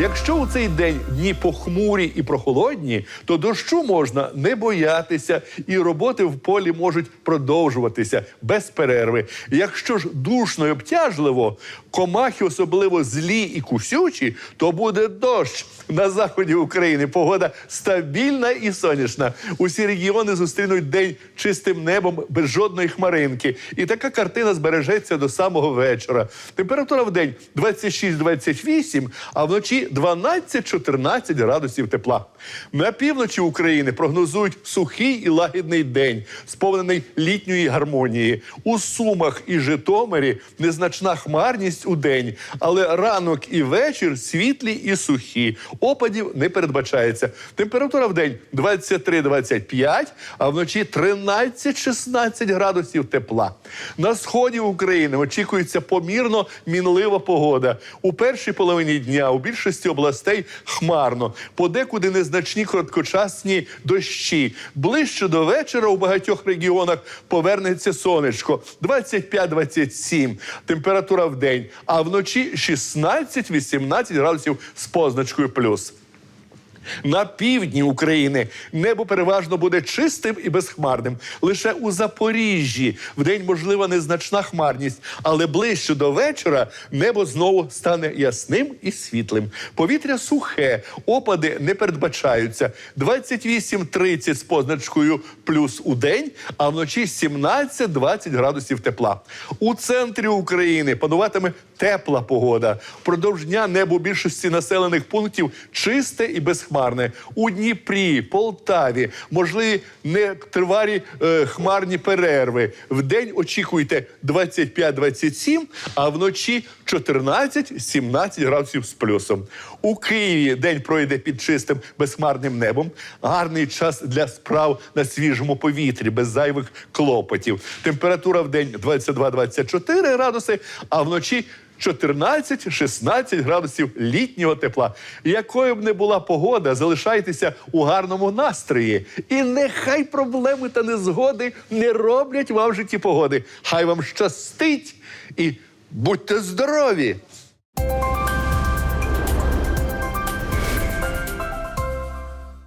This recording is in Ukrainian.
Якщо у цей день дні похмурі і прохолодні, то дощу можна не боятися, і роботи в полі можуть продовжуватися без перерви. Якщо ж душно і обтяжливо, комахи особливо злі і кусючі, то буде дощ. На заході України погода стабільна і сонячна. Усі регіони зустрінуть день чистим небом без жодної хмаринки. І така картина збережеться до самого вечора. Температура в день 26-28, а вночі 12-14 градусів тепла. На півночі України прогнозують сухий і лагідний день, сповнений літньої гармонії. У Сумах і Житомирі незначна хмарність у день, але ранок і вечір світлі і сухі. Опадів не передбачається. Температура в день 23-25, а вночі 13-16 градусів тепла. На сході України очікується помірно мінлива погода. У першій половині дня у більшості областей хмарно, подекуди незначні короткочасні дощі. Ближче до вечора у багатьох регіонах повернеться сонечко 25-27. Температура в день, а вночі 16-18 градусів з позначкою плюс. На півдні України небо переважно буде чистим і безхмарним. Лише у Запоріжжі вдень можлива незначна хмарність, але ближче до вечора небо знову стане ясним і світлим. Повітря сухе, опади не передбачаються. 28-30 з позначкою плюс у день, а вночі 17-20 градусів тепла. У центрі України пануватиме тепла погода. Впродовж дня небо більшості населених пунктів чисте і безхмарне. У Дніпрі, Полтаві можливі нетривалі е, хмарні перерви. Вдень очікуйте 25-27, а вночі 14-17 градусів з плюсом. У Києві день пройде під чистим безхмарним небом. Гарний час для справ на свіжому повітрі, без зайвих клопотів. Температура в день 22-24 градуси, а вночі 14-16 градусів літнього тепла. Якою б не була погода, залишайтеся у гарному настрої. І нехай проблеми та незгоди не роблять вам житті погоди. Хай вам щастить і будьте здорові!